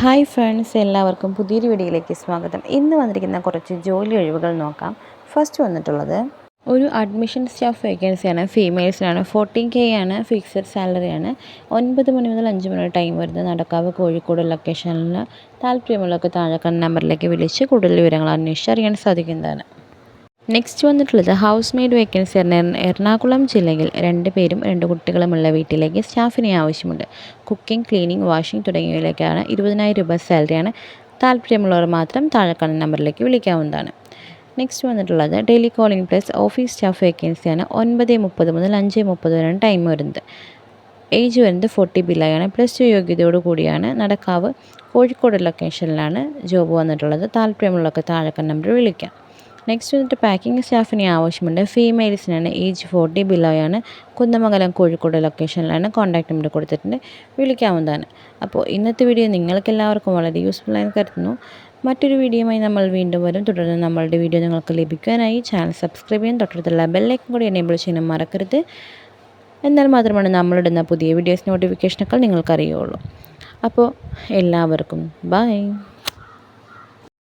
Hi friends എല്ലാവർക്കും പുതിയൊരു വീഡിയോയിലേക്ക് സ്വാഗതം. ഇന്ന് വന്നിരിക്കുന്ന കുറച്ച് ജോലി ഒഴിവുകൾ നോക്കാം. ഫസ്റ്റ് വന്നിട്ടുള്ളത് ഒരു അഡ്മിഷൻ സ്റ്റാഫ് വേക്കൻസിയാണ് ഫീമെയിൽസിനാണ് ഫോർട്ടീൻ കെ ആണ്. ഫിക്സഡ് സാലറിയാണ് ഒൻപത് മണി മുതൽ അഞ്ച് മണി ടൈം വരുന്നത്. നടക്കാവ് കോഴിക്കോട് ലൊക്കേഷനിൽ താല്പര്യമുള്ളവർക്ക് താഴെ നമ്പറിലേക്ക് വിളിച്ച് കൂടുതൽ വിവരങ്ങൾ അന്വേഷിച്ച് അറിയാൻ സാധിക്കുന്നതാണ്. നെക്സ്റ്റ് വന്നിട്ടുള്ളത് ഹൗസ് മെയ്ഡ് വേക്കൻസി എറണാകുളം ജില്ലയിൽ രണ്ട് പേരും രണ്ട് കുട്ടികളുമുള്ള വീട്ടിലേക്ക് സ്റ്റാഫിനെ ആവശ്യമുണ്ട്. കുക്കിംഗ് ക്ലീനിങ് വാഷിംഗ് തുടങ്ങിയവയിലേക്കാണ് ഇരുപതിനായിരം രൂപ സാലറിയാണ് താല്പര്യമുള്ളവർ മാത്രം താഴെക്കാണുന്ന നമ്പറിലേക്ക് വിളിക്കാവുന്നതാണ്. നെക്സ്റ്റ് വന്നിട്ടുള്ളത് daily calling plus office staff വേക്കൻസിയാണ് ഒൻപത് മുപ്പത് മുതൽ അഞ്ച് മുപ്പത് വരെയാണ് ടൈം വരുന്നത്. ഏജ് വരുന്നത് ഫോർട്ടി ബില്ലായാണ് പ്ലസ് ടു യോഗ്യതയോടു കൂടിയാണ് നടക്കാവ് കോഴിക്കോട് ലൊക്കേഷനിലാണ് ജോബ് വന്നിട്ടുള്ളത്. താല്പര്യമുള്ളവർക്ക് താഴെക്കാൻ നമ്പർ വിളിക്കാം. നെക്സ്റ്റ് വന്നിട്ട് പാക്കിംഗ് സ്റ്റാഫിനെ ആവശ്യമുണ്ട്. ഫീമെയിൽസിനാണ് ഏജ് ഫോർട്ടി ആണ്. കുന്നമംഗലം കോഴിക്കോട് ലൊക്കേഷനിലാണ് കോൺടാക്ട് നമ്പർ കൊടുത്തിട്ടുണ്ട്. വിളിക്കാവുന്നതാണ്. അപ്പോൾ ഇന്നത്തെ വീഡിയോ നിങ്ങൾക്ക് എല്ലാവർക്കും വളരെ യൂസ്ഫുൾ ആയി കരുതുന്നു. മറ്റൊരു വീഡിയോയുമായി നമ്മൾ വീണ്ടും വരും. തുടർന്ന് നമ്മളുടെ വീഡിയോ നിങ്ങൾക്ക് ലഭിക്കാനായി ചാനൽ സബ്സ്ക്രൈബ് ചെയ്യാൻ തൊട്ടടുത്തുള്ള ബെല്ലൈക്കൻ കൂടി എനേബിൾ ചെയ്യാൻ മറക്കരുത്. എന്നാൽ മാത്രമാണ് നമ്മളിടുന്ന പുതിയ വീഡിയോസ് നോട്ടിഫിക്കേഷനൊക്കെ നിങ്ങൾക്കറിയുള്ളൂ. അപ്പോൾ എല്ലാവർക്കും ബൈ